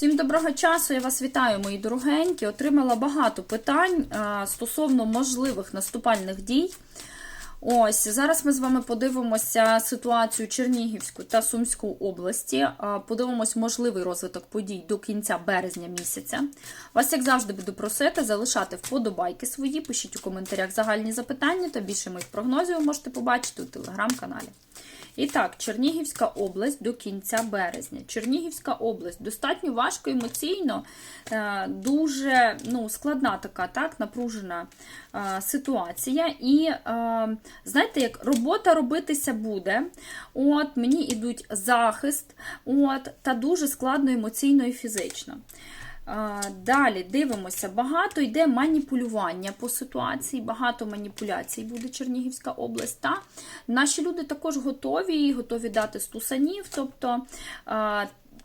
Всім доброго часу, я вас вітаю, мої дорогенькі. Отримала багато питань а, стосовно можливих наступальних дій. Ось зараз ми з вами подивимося ситуацію Чернігівську та Сумську області. а, Подивимось можливий розвиток подій до кінця березня місяця. Вас, як завжди, буду просити залишати вподобайки свої, пишіть у коментарях загальні запитання та більше моїх прогнозів ви можете побачити у телеграм-каналі. І так, Чернігівська область до кінця березня. Чернігівська область достатньо важко емоційно, е, дуже ну, складна така, так, напружена е, ситуація. І е, знаєте, як робота робитися буде. От, Мені йдуть захист, от, та дуже складно емоційно і фізично. Далі дивимося, багато йде маніпулювання по ситуації, багато маніпуляцій буде Чернігівська область. Та наші люди також готові, готові дати стусанів. Тобто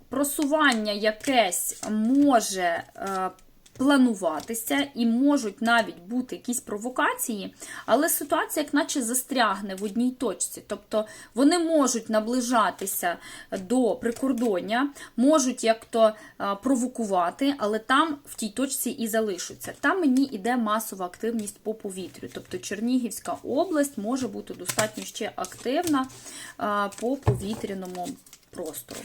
просування якесь може а, плануватися і можуть навіть бути якісь провокації, але ситуація, як наче застрягне в одній точці. Тобто вони можуть наближатися до прикордоння, можуть як то провокувати, але там в тій точці і залишаться. Там мені йде масова активність по повітрю. Тобто Чернігівська область може бути достатньо ще активна по повітряному простору.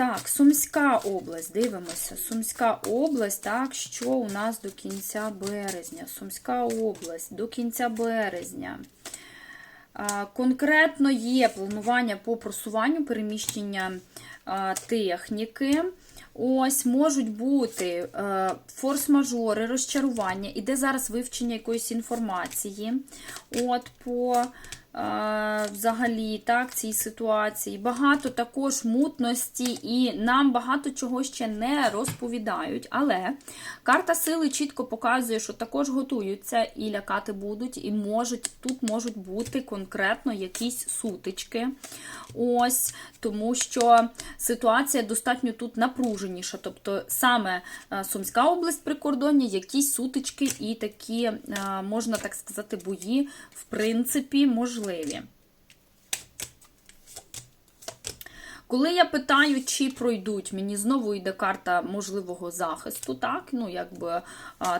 Так, Сумська область, дивимося. Сумська область, так, що у нас до кінця березня? Сумська область до кінця березня. Конкретно є планування по просуванню переміщення техніки. Ось можуть бути е, форс-мажори, розчарування, іде зараз вивчення якоїсь інформації. От по взагалі так, цій ситуації. Багато також мутності, і нам багато чого ще не розповідають. Але карта сили чітко показує, що також готуються і лякати будуть, і можуть, тут можуть бути конкретно якісь сутички. Ось, тому що ситуація достатньо тут напруженіша. Тобто саме е, Сумська область прикордоння, якісь сутички і такі, е, можна так сказати, бої, в принципі, можливі. Коли я питаю, чи пройдуть, мені знову йде карта можливого захисту, так, ну, якби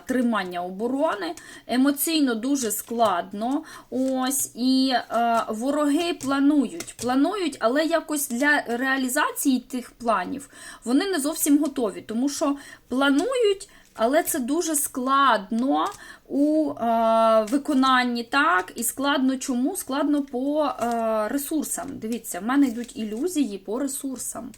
тримання оборони. Емоційно дуже складно. Ось, і а, вороги планують, планують, але якось для реалізації тих планів вони не зовсім готові, тому що планують. Але це дуже складно у е, виконанні, так, і складно чому? Складно по е, ресурсам. Дивіться, в мене йдуть ілюзії по ресурсам.